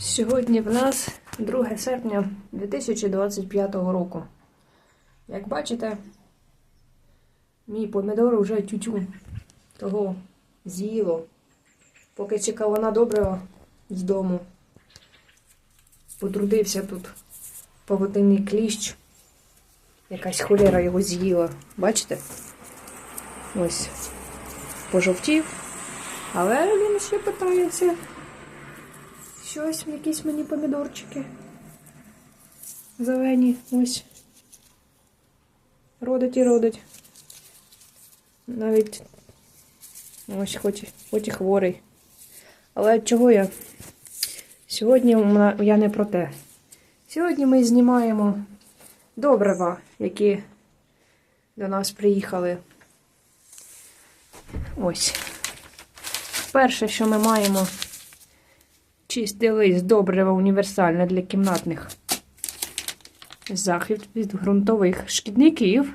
Сьогодні в нас 2 серпня 2025 року. Як бачите, мій помідор вже тютю того з'їло. Поки чекала на добрива з дому. Потрудився тут павутинний кліщ. Якась холера його з'їла. Бачите? Ось пожовтів. Але він ще питається. Щось, якісь мені помідорчики. Зелені, ось. Родить і родить. Навіть ось хоч, хоч і хворий. Але чого я? Сьогодні я не про те. Сьогодні ми знімаємо добрива, які до нас приїхали. Ось. Перше, що ми маємо чистий лист добрива універсальне для кімнатних захід від ґрунтових шкідників.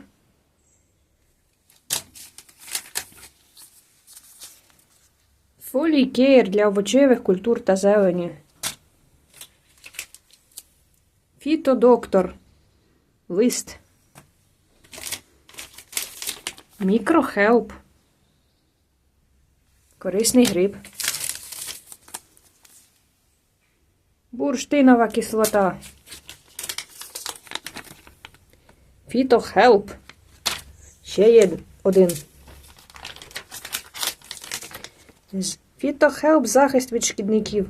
Фолій кейр для овочевих культур та зелені. Фітодоктор. Лист. Мікрохелп. Корисний гриб. Бурштинова кислота. Фітохелп. Ще є один. Фітохелп захист від шкідників.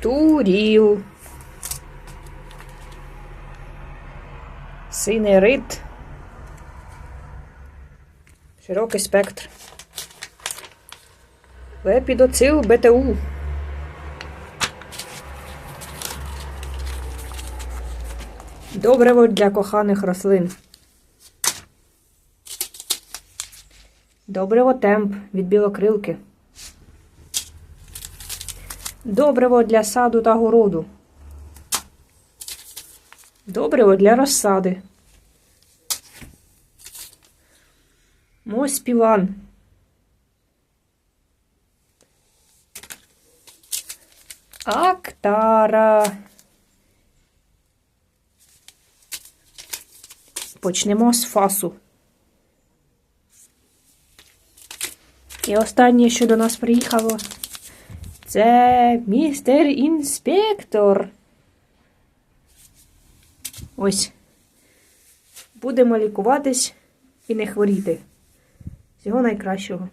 Туріл. Синерит. Широкий спектр. Лепідоцил БТУ. Добриво для коханих рослин. Добриво темп від білокрилки. Добриво для саду та городу. Добриво для розсади. Моспіван. Актара. Почнемо з фасу. І останнє, що до нас приїхало, це містер інспектор. Ось. Будемо лікуватись і не хворіти. Всього найкращого.